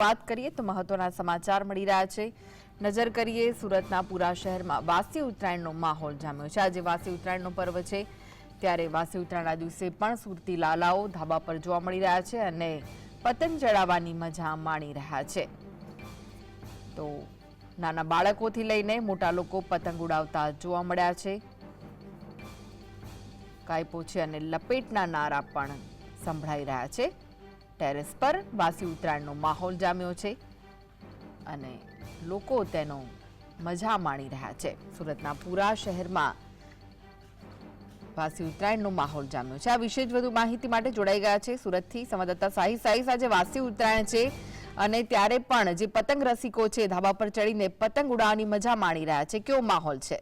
વાત કરીએ તો મહત્વના સમાચાર મળી રહ્યા છે. નજર કરીએ સુરતના પૂરા શહેરમાં વાસી ઉત્તરાયણનો માહોલ જામ્યો છે. આજે વાસી ઉત્તરાયણનો પર્વ છે. ત્યારે વાસી ઉત્તરાયણના દિવસે પણ સુરતી લાલાઓ ધાબા પર જોવા મળી રહ્યા છે અને પતંગ ચડાવવાની મજા માણી રહ્યા છે. તો નાના બાળકોથી લઈને મોટા લોકો પતંગ ઉડાવતા જોવા મળ્યા છે. કાયપો છે અને લપેટના નારા પણ સંભળાઈ રહ્યા છે. ટેરેસ પર વાસી ઉત્તરાયણનો માહોલ જામ્યો છે અને લોકો તેનો મજા માણી રહ્યા છે. સુરતના પૂરા શહેરમાં વાસી ઉત્તરાયણનો માહોલ જામ્યો છે. આ વિશે જ વધુ માહિતી માટે જોડાઈ ગયા છે સુરતથી સંવાદદાતા સાહી સાહી. આજે વાસી ઉત્તરાયણ છે અને ત્યારે પણ જે પતંગ રસિકો છે, ધાબા પર ચડીને પતંગ ઉડાવવાની મજા માણી રહ્યા છે. કેવો માહોલ છે?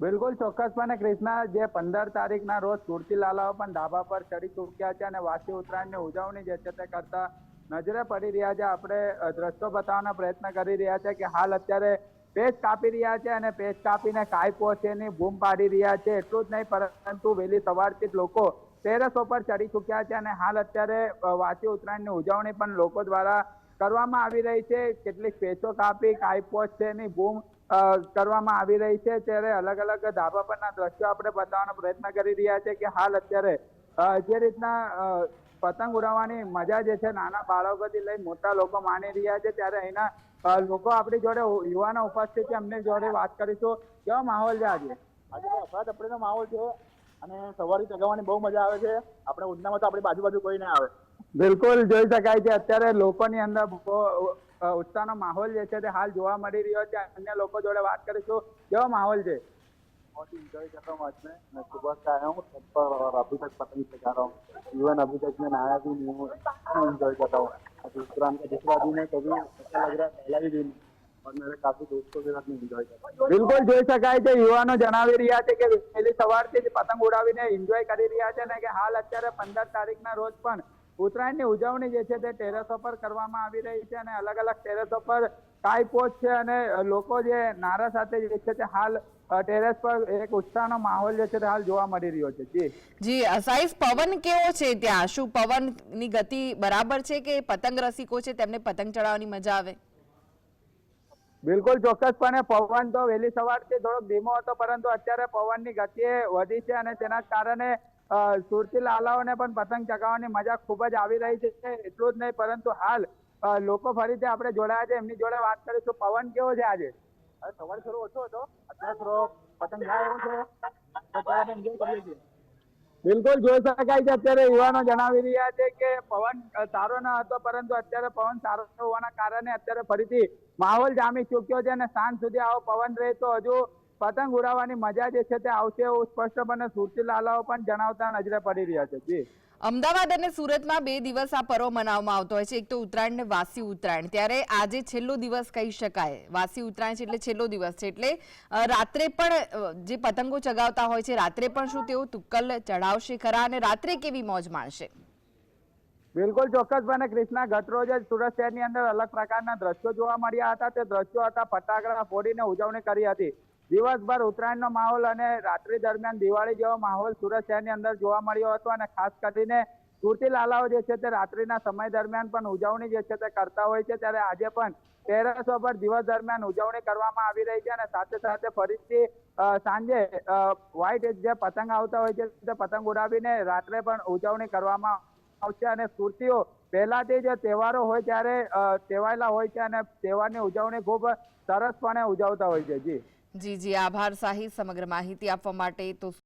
બિલકુલ ચોક્કસપણે ક્રિષ્ના જે પંદર તારીખના રોજ સુરતીલાલાઓ પણ ધાબા પર ચડી ચૂક્યા છે અને વાસી ઉત્તરાયણની ઉજવણી જે છે તે કરતા નજરે પડી રહ્યા છે. આપણે દ્રશ્યો બતાવવાનો પ્રયત્ન કરી રહ્યા છે કે હાલ અત્યારે પેચ કાપી રહ્યા છે અને પેચ કાપીને કાયપો છે ની બૂમ પાડી રહ્યા છે. એટલું જ નહીં, પરંતુ વહેલી સવારથી જ લોકો ટેરેસો પર ચડી ચૂક્યા છે અને હાલ અત્યારે વાસી ઉત્તરાયણની ઉજવણી પણ લોકો દ્વારા કરવામાં આવી રહી છે. કેટલીક પેચો કાપી કાયપોચ છે ની બૂમ કરવામાં આવી રહી છે. ત્યારે અલગ અલગ ધાબા પરના દ્રશ્યો આપણે બતાવવાનો પ્રયત્ન કરી રહ્યા છે કે હાલ અત્યારે જે રીતના પતંગ ઉડાવવાની મજા જે છે નાના બાળકોથી લઈ મોટા લોકો માણી રહ્યા છે. ત્યારે અહીંના લોકો આપણી જોડે યુવાનો ઉપસ્થિત છે. અમને જોડે વાત કરીશું. કેવો માહોલ છે આજે? આજે ભાઈ અફરાતફરીનો માહોલ છે અને સવારી ચગાવવાની બહુ મજા આવે છે. આપણે ઉદનામાં તો આપણી બાજુ બાજુ કોઈ ના આવે. બિલકુલ જોઈ શકાય છે. અત્યારે લોકોની અંદર ઉત્સાહનો માહોલ જે છે તે હાલ જોવા મળી રહ્યો છે અન્ય લોકો જોડે વાત કરીશું કેવો માહોલ છે बहुत इंजॉय कर रहा हूँ आज मैं मैं सुबह से आया हूँ छत पर और अभी तक पतंग चगा रहा हूँ इवन अभी तक मैं नहाया भी नहीं हूँ इंजॉय कर रहा हूँ आज उत्तरायण का दूसरा दिन है कभी अच्छा लग रहा है पहला भी दिन और मेरे काफी दोस्तों के साथ में इंजॉय कर रहा हूँ બિલકુલ જોઈ શકાય છે યુવાનો જણાવી રહ્યા છે કે વહેલી સવારથી જ પતંગ ઉડાવીને એન્જોય કરી રહ્યા છે ને કે હાલ અત્યારે પંદર તારીખના રોજ પણ ઉત્તરાયણની ઉજવણી જે છે તે ટેરેસો પર કરવામાં આવી રહી છે અને અલગ અલગ ટેરેસો પર કાયપોચ છે અને લોકો જે નારા સાથે જે છે તે હાલ ટેરેસ પર એક ઉત્સાહનો માહોલ જે છે તે હાલ જોવા મળી રહ્યો છે. જી. જી સાઈઝ પવન કેવો છે ત્યાં? શું પવનની ગતિ બરાબર છે કે પતંગ રસિકો છે તેમને પતંગ ચડાવવાની મજા આવે? બિલકુલ ચોક્કસપણે પવન તો વહેલી સવારથી થોડોક ધીમો હતો પરંતુ અત્યારે પવનની ગતિ વધી છે અને તેના કારણે સુરતી લાલાઓને પણ પતંગ ચગાવવાની મજા ખૂબ જ આવી રહી છે એટલું જ નહીં પરંતુ હાલ લોકો ફરીથી આપણે જોડાયા છે એમની જોડે વાત કરીશું. પવન કેવો છે આજે? સવારે થોડો ઓછો હતો. અત્યારે થોડો પતંગ જાય એવો છે. તો ત્યારે આપણે એન્જોય કરીએ છીએ. બિલકુલ જોઈ શકાય છે. અત્યારે યુવાનો જણાવી રહ્યા છે કે પવન સારો ન હતો પરંતુ અત્યારે પવન સારો હોવાના કારણે અત્યારે ફરીથી માહોલ જામી ચૂક્યો છે અને સાંજ સુધી આવો પવન રહે તો હજુ પતંગ ઉડાવવાની મજા જે છે તે આવશે એવું સ્પષ્ટપણે સુરતી લાલાઓ પણ જણાવતા નજરે પડી રહ્યા છે. જી. અમદાવાદ અને સુરતમાં બે દિવસ આ પર્વ મનાવવામાં આવતો હોય છે. એક તો ઉત્તરાયણ ને વાસી ઉત્તરાયણ. ત્યારે આજે છેલ્લો દિવસ કહી શકાય. વાસી ઉત્તરાયણ છે એટલે છેલ્લો દિવસ છે. એટલે રાત્રે પણ જે પતંગો ચગાવતા હોય છે રાત્રે પણ શું તેઓ તુક્કલ ચઢાવશે ખરા અને રાત્રે કેવી મોજ માણશે? બિલકુલ ચોક્કસપણે કૃષ્ણા ગતરોજ જ સુરત શહેરની અંદર અલગ પ્રકારના દ્રશ્યો જોવા મળ્યા હતા. તે દ્રશ્યો હતા ફટાકડા ફોડીને ઉજવણી કરી હતી. દિવસભર ઉત્તરાયણનો માહોલ અને રાત્રિ દરમિયાન દિવાળી જેવો માહોલ સુરત શહેરની અંદર જોવા મળ્યો હતો અને ખાસ કરીને સુરતી લાલાઓ જે છે તે રાત્રિના સમય દરમિયાન પણ ઉજવણી જે છે તે કરતા હોય છે. ત્યારે આજે પણ ટેરસો પર દિવસ દરમિયાન ઉજવણી કરવામાં આવી રહી છે અને સાથે સાથે ફરીથી સાંજે વ્હાઈટ જે પતંગ આવતા હોય છે તે પતંગ ઉડાવીને રાત્રે પણ ઉજવણી કરવામાં આવશે અને સુરતીઓ પહેલાથી જ તહેવારો હોય ત્યારે ટેવાયેલા હોય છે અને તહેવારની ઉજવણી ખૂબ સરસપણે ઉજવતા હોય છે. જી. જી જી આભાર સાહી સમગ્ર માહિતી આપવા માટે તો